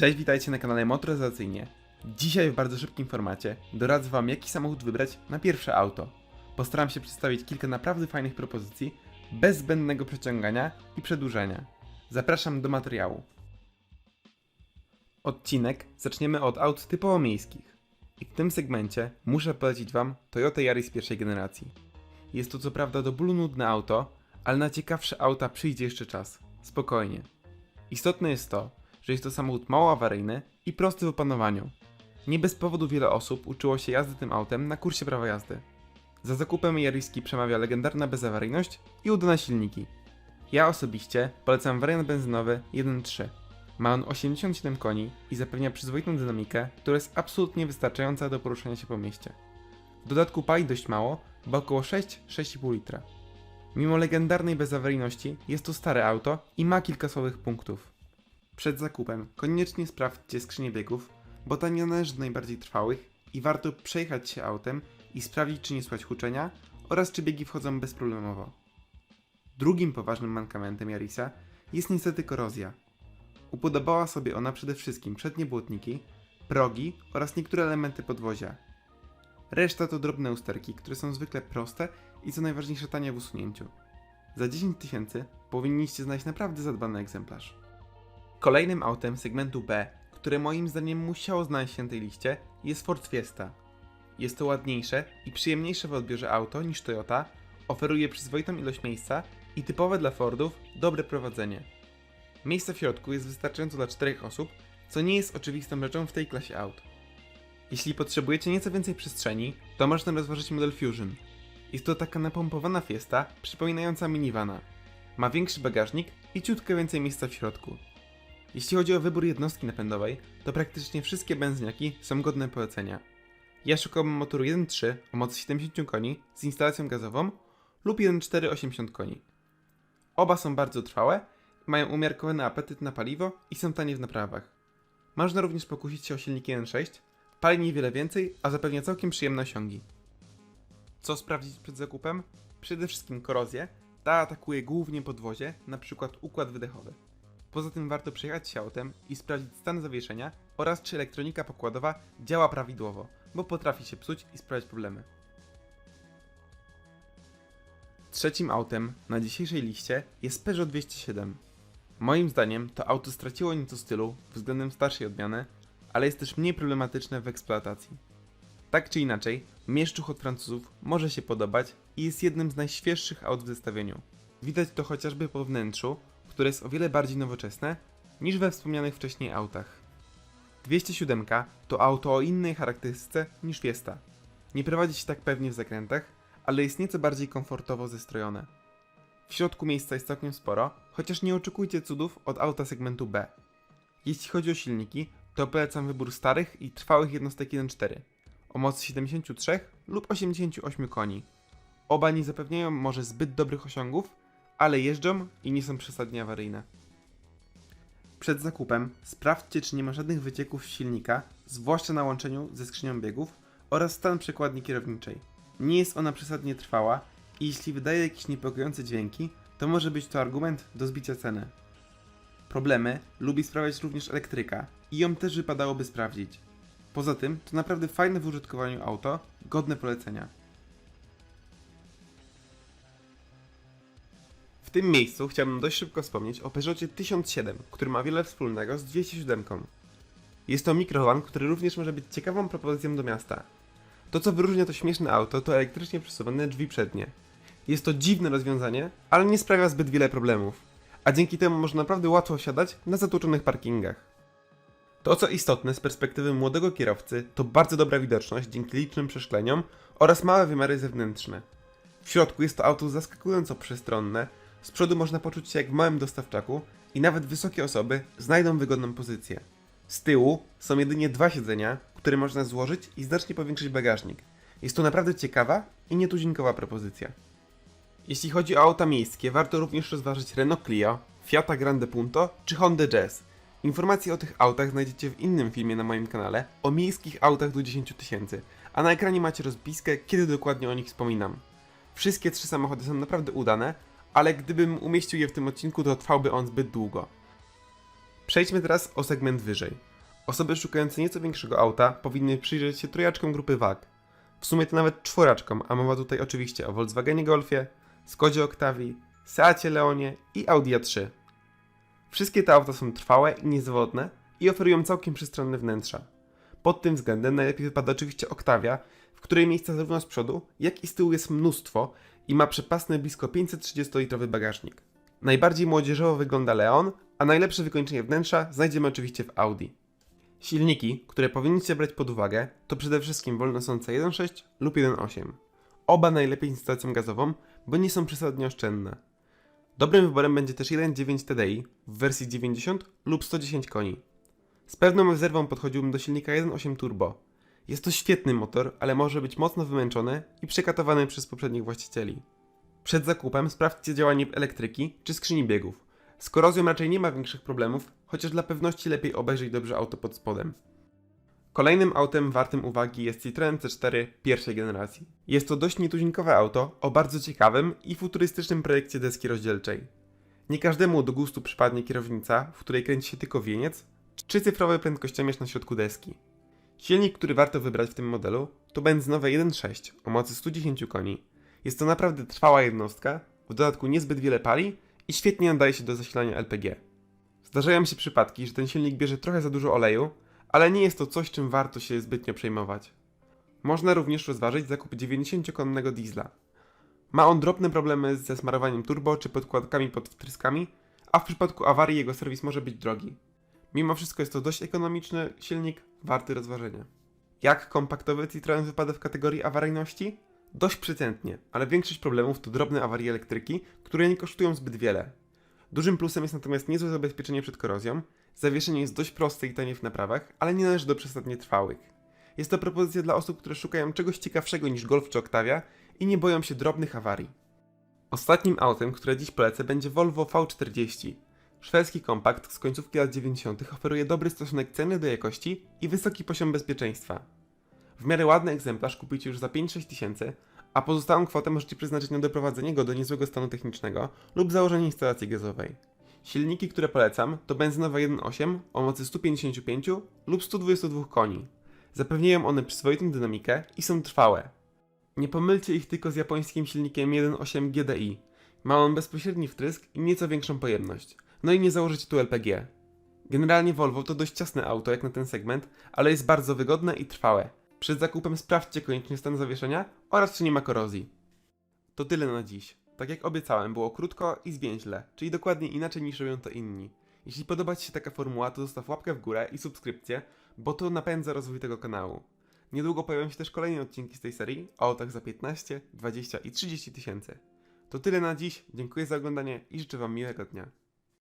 Cześć, witajcie na kanale Motoryzacyjnie. Dzisiaj w bardzo szybkim formacie doradzę Wam, jaki samochód wybrać na pierwsze auto. Postaram się przedstawić kilka naprawdę fajnych propozycji, bez zbędnego przeciągania i przedłużenia. Zapraszam do materiału. Odcinek zaczniemy od aut typowo miejskich. I w tym segmencie muszę polecić Wam Toyota Yaris pierwszej generacji. Jest to co prawda do bólu nudne auto, ale na ciekawsze auta przyjdzie jeszcze czas. Spokojnie. Istotne jest to, że jest to samochód mało awaryjny i prosty w opanowaniu. Nie bez powodu wiele osób uczyło się jazdy tym autem na kursie prawa jazdy. Za zakupem Jariski przemawia legendarna bezawaryjność i udane silniki. Ja osobiście polecam wariant benzynowy 1.3. Ma on 87 koni i zapewnia przyzwoitą dynamikę, która jest absolutnie wystarczająca do poruszania się po mieście. W dodatku pali dość mało, bo około 6-6,5 litra. Mimo legendarnej bezawaryjności jest to stare auto i ma kilka słabych punktów. Przed zakupem koniecznie sprawdźcie skrzynię biegów, bo ta nie należy do najbardziej trwałych i warto przejechać się autem i sprawdzić czy nie słychać huczenia oraz czy biegi wchodzą bezproblemowo. Drugim poważnym mankamentem Yarisa jest niestety korozja. Upodobała sobie ona przede wszystkim przednie błotniki, progi oraz niektóre elementy podwozia. Reszta to drobne usterki, które są zwykle proste i co najważniejsze tanie w usunięciu. Za 10 tysięcy powinniście znaleźć naprawdę zadbany egzemplarz. Kolejnym autem segmentu B, które moim zdaniem musiało znaleźć się na tej liście, jest Ford Fiesta. Jest to ładniejsze i przyjemniejsze w odbiorze auto niż Toyota, oferuje przyzwoitą ilość miejsca i typowe dla Fordów dobre prowadzenie. Miejsca w środku jest wystarczająco dla 4 osób, co nie jest oczywistą rzeczą w tej klasie aut. Jeśli potrzebujecie nieco więcej przestrzeni, to można rozważyć model Fusion. Jest to taka napompowana Fiesta, przypominająca minivana. Ma większy bagażnik i ciutkę więcej miejsca w środku. Jeśli chodzi o wybór jednostki napędowej, to praktycznie wszystkie benzyniaki są godne polecenia. Ja szukałbym motoru 1.3 o mocy 70 koni z instalacją gazową lub 1.4 80 koni. Oba są bardzo trwałe, mają umiarkowany apetyt na paliwo i są tanie w naprawach. Można również pokusić się o silnik 1.6, pali niewiele więcej, a zapewnia całkiem przyjemne osiągi. Co sprawdzić przed zakupem? Przede wszystkim korozję. Ta atakuje głównie podwozie, np. układ wydechowy. Poza tym warto przejechać się autem i sprawdzić stan zawieszenia oraz czy elektronika pokładowa działa prawidłowo, bo potrafi się psuć i sprawiać problemy. Trzecim autem na dzisiejszej liście jest Peugeot 207. Moim zdaniem to auto straciło nieco stylu względem starszej odmiany, ale jest też mniej problematyczne w eksploatacji. Tak czy inaczej, mieszczuch od Francuzów może się podobać i jest jednym z najświeższych aut w zestawieniu. Widać to chociażby po wnętrzu, które jest o wiele bardziej nowoczesne niż we wspomnianych wcześniej autach. 207 to auto o innej charakterystyce niż Fiesta. Nie prowadzi się tak pewnie w zakrętach, ale jest nieco bardziej komfortowo zestrojone. W środku miejsca jest całkiem sporo, chociaż nie oczekujcie cudów od auta segmentu B. Jeśli chodzi o silniki, to polecam wybór starych i trwałych jednostek 1.4 o mocy 73 lub 88 koni. Oba nie zapewniają może zbyt dobrych osiągów, ale jeżdżą i nie są przesadnie awaryjne. Przed zakupem sprawdźcie, czy nie ma żadnych wycieków silnika, zwłaszcza na łączeniu ze skrzynią biegów oraz stan przekładni kierowniczej. Nie jest ona przesadnie trwała i jeśli wydaje jakieś niepokojące dźwięki, to może być to argument do zbicia ceny. Problemy lubi sprawiać również elektryka i ją też wypadałoby sprawdzić. Poza tym to naprawdę fajne w użytkowaniu auto, godne polecenia. W tym miejscu chciałbym dość szybko wspomnieć o Peugeotie 1007, który ma wiele wspólnego z 207. Jest to mikrovan, który również może być ciekawą propozycją do miasta. To co wyróżnia to śmieszne auto to elektrycznie przesuwane drzwi przednie. Jest to dziwne rozwiązanie, ale nie sprawia zbyt wiele problemów, a dzięki temu można naprawdę łatwo siadać na zatłoczonych parkingach. To co istotne z perspektywy młodego kierowcy to bardzo dobra widoczność dzięki licznym przeszkleniom oraz małe wymiary zewnętrzne. W środku jest to auto zaskakująco przestronne, z przodu można poczuć się jak w małym dostawczaku i nawet wysokie osoby znajdą wygodną pozycję. Z tyłu są jedynie dwa siedzenia, które można złożyć i znacznie powiększyć bagażnik. Jest to naprawdę ciekawa i nietuzinkowa propozycja. Jeśli chodzi o auta miejskie, warto również rozważyć Renault Clio, Fiata Grande Punto czy Honda Jazz. Informacje o tych autach znajdziecie w innym filmie na moim kanale o miejskich autach do 10 tysięcy, a na ekranie macie rozpiskę, kiedy dokładnie o nich wspominam. Wszystkie trzy samochody są naprawdę udane, ale gdybym umieścił je w tym odcinku, to trwałby on zbyt długo. Przejdźmy teraz o segment wyżej. Osoby szukające nieco większego auta powinny przyjrzeć się trojaczkom grupy WAG. W sumie to nawet czworaczkom, a mowa tutaj oczywiście o Volkswagenie Golfie, Skodzie Octavii, Seacie Leonie i Audi A3. Wszystkie te auta są trwałe i niezawodne i oferują całkiem przestronne wnętrza. Pod tym względem najlepiej wypada oczywiście Octavia, w której miejsca zarówno z przodu, jak i z tyłu jest mnóstwo i ma przepasny blisko 530-litrowy bagażnik. Najbardziej młodzieżowo wygląda Leon, a najlepsze wykończenie wnętrza znajdziemy oczywiście w Audi. Silniki, które powinniście brać pod uwagę, to przede wszystkim wolnosące 1.6 lub 1.8. Oba najlepiej z instalacją gazową, bo nie są przesadnie oszczędne. Dobrym wyborem będzie też 1.9 TDI w wersji 90 lub 110 koni. Z pewną rezerwą podchodziłbym do silnika 1.8 Turbo. Jest to świetny motor, ale może być mocno wymęczony i przekatowany przez poprzednich właścicieli. Przed zakupem sprawdźcie działanie elektryki czy skrzyni biegów. Z korozją raczej nie ma większych problemów, chociaż dla pewności lepiej obejrzeć dobrze auto pod spodem. Kolejnym autem wartym uwagi jest Citroen C4 pierwszej generacji. Jest to dość nietuzinkowe auto o bardzo ciekawym i futurystycznym projekcie deski rozdzielczej. Nie każdemu do gustu przypadnie kierownica, w której kręci się tylko wieniec, czy cyfrowy prędkościomierz na środku deski. Silnik, który warto wybrać w tym modelu, to benzynowe 1.6 o mocy 110 koni. Jest to naprawdę trwała jednostka, w dodatku niezbyt wiele pali i świetnie nadaje się do zasilania LPG. Zdarzają się przypadki, że ten silnik bierze trochę za dużo oleju, ale nie jest to coś, czym warto się zbytnio przejmować. Można również rozważyć zakup 90-konnego diesla. Ma on drobne problemy ze smarowaniem turbo czy podkładkami pod wtryskami, a w przypadku awarii jego serwis może być drogi. Mimo wszystko jest to dość ekonomiczny silnik, warty rozważenia. Jak kompaktowy Citroen wypada w kategorii awaryjności? Dość przeciętnie, ale większość problemów to drobne awarie elektryki, które nie kosztują zbyt wiele. Dużym plusem jest natomiast niezłe zabezpieczenie przed korozją, zawieszenie jest dość proste i tanie w naprawach, ale nie należy do przesadnie trwałych. Jest to propozycja dla osób, które szukają czegoś ciekawszego niż Golf czy Octavia i nie boją się drobnych awarii. Ostatnim autem, które dziś polecę będzie Volvo V40. Szwedzki kompakt z końcówki lat 90. oferuje dobry stosunek ceny do jakości i wysoki poziom bezpieczeństwa. W miarę ładny egzemplarz kupicie już za 5-6 tysięcy, a pozostałą kwotę możecie przeznaczyć na doprowadzenie go do niezłego stanu technicznego lub założenie instalacji gazowej. Silniki, które polecam, to benzynowe 1.8 o mocy 155 lub 122 koni. Zapewniają one przyzwoitą dynamikę i są trwałe. Nie pomylcie ich tylko z japońskim silnikiem 1.8 GDI. Ma on bezpośredni wtrysk i nieco większą pojemność. No i nie założycie tu LPG. Generalnie Volvo to dość ciasne auto jak na ten segment, ale jest bardzo wygodne i trwałe. Przed zakupem sprawdźcie koniecznie stan zawieszenia oraz czy nie ma korozji. To tyle na dziś. Tak jak obiecałem, było krótko i zwięźle, czyli dokładnie inaczej niż robią to inni. Jeśli podoba Ci się taka formuła, to zostaw łapkę w górę i subskrypcję, bo to napędza rozwój tego kanału. Niedługo pojawią się też kolejne odcinki z tej serii o autach za 15, 20 i 30 tysięcy. To tyle na dziś, dziękuję za oglądanie i życzę Wam miłego dnia.